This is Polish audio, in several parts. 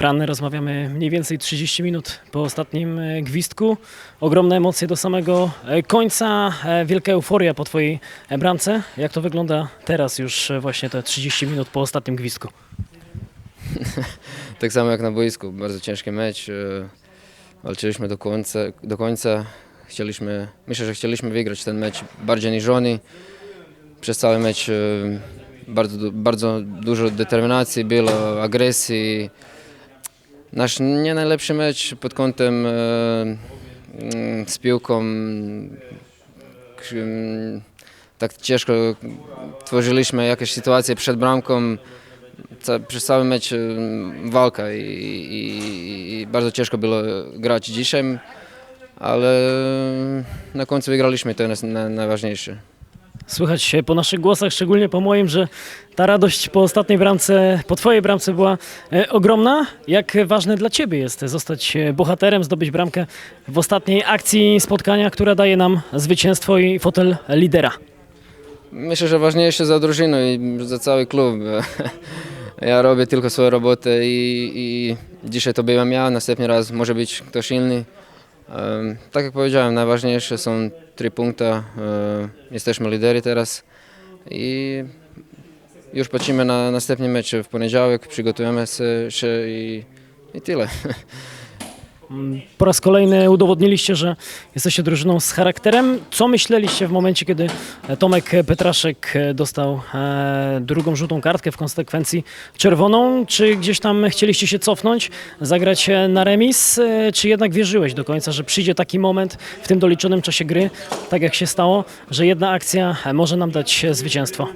Fran, rozmawiamy mniej więcej 30 minut po ostatnim e, gwizdku. Ogromne emocje do samego e, końca, e, wielka euforia po Twojej bramce. Jak to wygląda teraz już właśnie te 30 minut po ostatnim gwizdku? Tak samo jak na boisku, bardzo ciężki mecz. Walczyliśmy do końca, do końca. Chcieliśmy, myślę, że chcieliśmy wygrać ten mecz bardziej niż oni. Przez cały mecz bardzo, bardzo dużo determinacji było, agresji. Nasz nie najlepszy mecz pod kątem e, mm, z piłką. Mm, Tak ciężko tworzyliśmy jakieś sytuacje przed bramką ca, przez cały mecz y, walka i, i, i bardzo ciężko było grać dzisiaj, ale na końcu wygraliśmy, to jest na, najważniejsze. Słychać się po naszych głosach, szczególnie po moim, że ta radość po ostatniej bramce, po Twojej bramce była e, ogromna. Jak ważne dla Ciebie jest zostać e, bohaterem, zdobyć bramkę w ostatniej akcji spotkania, która daje nam zwycięstwo i fotel lidera? Myślę, że ważniejsze za drużynę i za cały klub. Ja robię tylko swoją robotę i, i dzisiaj to byłem ja, następny raz może być ktoś inny. Tak jak powiedziałem, najważniejsze są trzy punkty. Jesteśmy lidery teraz i już patrzymy na następny mecz w poniedziałek, przygotujemy się i, i tyle. Po raz kolejny udowodniliście, że jesteście drużyną z charakterem. Co myśleliście w momencie, kiedy Tomek Petraszek dostał e, drugą żółtą kartkę, w konsekwencji czerwoną? Czy gdzieś tam chcieliście się cofnąć, zagrać e, na remis, e, czy jednak wierzyłeś do końca, że przyjdzie taki moment w tym doliczonym czasie gry, tak jak się stało, że jedna akcja e, może nam dać e, zwycięstwo?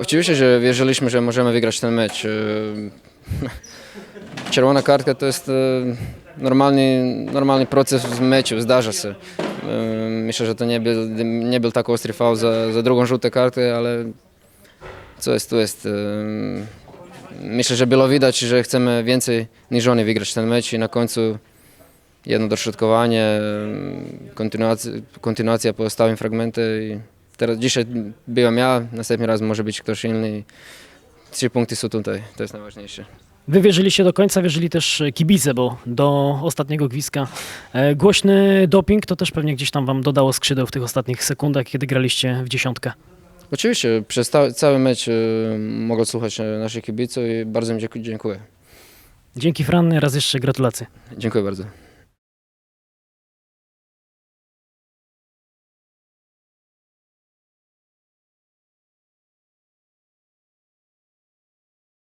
Oczywiście, że wierzyliśmy, że możemy wygrać ten mecz. Czerwona kartka to jest e, normalny, normalny proces w meczu, zdarza się. E, Myślę, że to nie był, nie był tak ostry faul za, za drugą żółtą kartę, ale co jest, to jest. E, Myślę, że było widać, że chcemy więcej niż oni wygrać ten mecz i na końcu jedno dośrodkowanie, e, kontynuacja, kontynuacja po stałym fragmencie. I teraz dzisiaj byłem ja, następny raz może być ktoś inny. Trzy punkty są tutaj, to jest najważniejsze. Wy wierzyliście do końca, wierzyli też kibice, bo do ostatniego gwizdka e, głośny doping to też pewnie gdzieś tam wam dodało skrzydeł w tych ostatnich sekundach, kiedy graliście w dziesiątkę. Oczywiście, przez cały mecz e, mogę słuchać e, naszych kibiców i bardzo im dziękuję. Dzięki Fran, raz jeszcze gratulacje. Dziękuję bardzo.